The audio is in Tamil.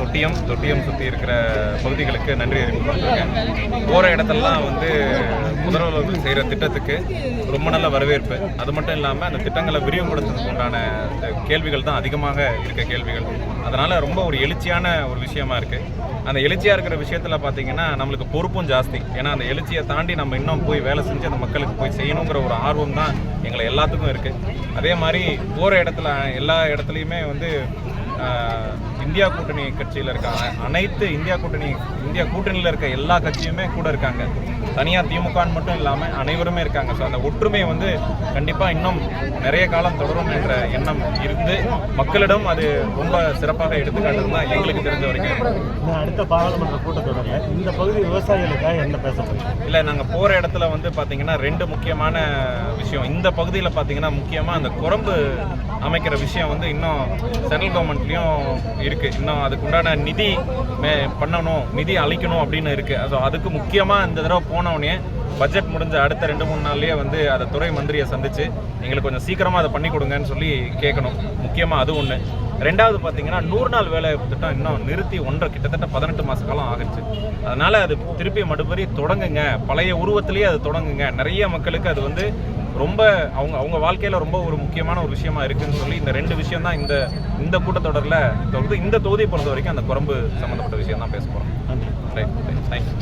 தொட்டியம் தொட்டியம் சுற்றி இருக்கிற பகுதிகளுக்கு நன்றி தெரிவிக்கப்பட்டிருக்கேன் போகிற இடத்தெல்லாம் வந்து முதல்வர்கள் செய்கிற திட்டத்துக்கு ரொம்ப நல்ல வரவேற்பு. அது மட்டும் இல்லாமல் அந்த திட்டங்களை விரிவுபடுத்துறதுக்கு உண்டான கேள்விகள் தான் அதிகமாக இருக்க கேள்விகள். அதனால் ரொம்ப ஒரு எழுச்சியான ஒரு விஷயமா இருக்குது அந்த எழுச்சியாக இருக்கிற விஷயத்தில் பார்த்தீங்கன்னா நம்மளுக்கு பொறுப்பும் ஜாஸ்தி. ஏன்னா அந்த எழுச்சியை தாண்டி நம்ம இன்னும் போய் வேலை செஞ்சு அந்த மக்களுக்கு போய் செய்யணுங்கிற ஒரு ஆர்வம் தான் எங்களை எல்லாத்துக்கும் இருக்குது அதே மாதிரி போகிற இடத்துல எல்லா இடத்துலையுமே வந்து இந்தியா கூட்டணி கட்சியில் இருக்காங்க அனைத்து இந்தியா கூட்டணி இந்தியா கூட்டணியில் இருக்க எல்லா கட்சியுமே கூட இருக்காங்க. தனியாக திமுகன்னு மட்டும் இல்லாமல் அனைவருமே இருக்காங்க. ஸோ அந்த ஒற்றுமை வந்து கண்டிப்பாக இன்னும் நிறைய காலம் தொடரும் என்ற எண்ணம் இருந்து மக்களிடம் அது ரொம்ப சிறப்பாக எடுத்துக்காட்டுறது தான் எங்களுக்கு தெரிஞ்ச வரைக்கும். அடுத்த பாராளுமன்ற கூட்டத்தொடரில் இந்த பகுதி விவசாயிகளுக்காக என்ன பேசப்படுது இல்லை நாங்கள் போகிற இடத்துல வந்து பார்த்தீங்கன்னா ரெண்டு முக்கியமான விஷயம். இந்த பகுதியில் பார்த்தீங்கன்னா முக்கியமாக அந்த குரம்பு அமைக்கிற விஷயம் வந்து இன்னும் சென்ட்ரல் கவர்மெண்ட்லேயும் இருக்குது இன்னும் அதுக்கு உண்டான நிதி மே பண்ணணும் நிதி அளிக்கணும் அப்படின்னு இருக்குது ஸோ அதுக்கு முக்கியமாக இந்த தடவை போனவுடனே பட்ஜெட் முடிஞ்ச அடுத்த ரெண்டு மூணு நாள்லயே வந்து அதை துறை மந்திரியை சந்திச்சு எங்களுக்கு கொஞ்சம் சீக்கிரமாக அதை பண்ணி கொடுங்கன்னு சொல்லி கேட்கணும். முக்கியமாக அது ஒன்று ரெண்டாவது பார்த்தீங்கன்னா நூறு நாள் வேலை திட்டம் இன்னும் நிறுத்தி ஒன்றரை கிட்டத்தட்ட பதினெட்டு மாத காலம் ஆகிடுச்சு அதனால அது திருப்பி மறுபடி தொடங்குங்க. பழைய உருவத்திலேயே அது தொடங்குங்க. நிறைய மக்களுக்கு அது வந்து ரொம்ப அவங்க அவங்க வாழ்க்கையில் ரொம்ப ஒரு முக்கியமான ஒரு விஷயமா இருக்குன்னு சொல்லி இந்த ரெண்டு விஷயம் தான் இந்த இந்த கூட்டத்தொடரில் இந்த தொகுதியை பொறுத்த வரைக்கும் அந்த குரம்பு சம்மந்தப்பட்ட விஷயம் தான் பேச போகிறோம் ரைட் ரைட் தேங்க்யூ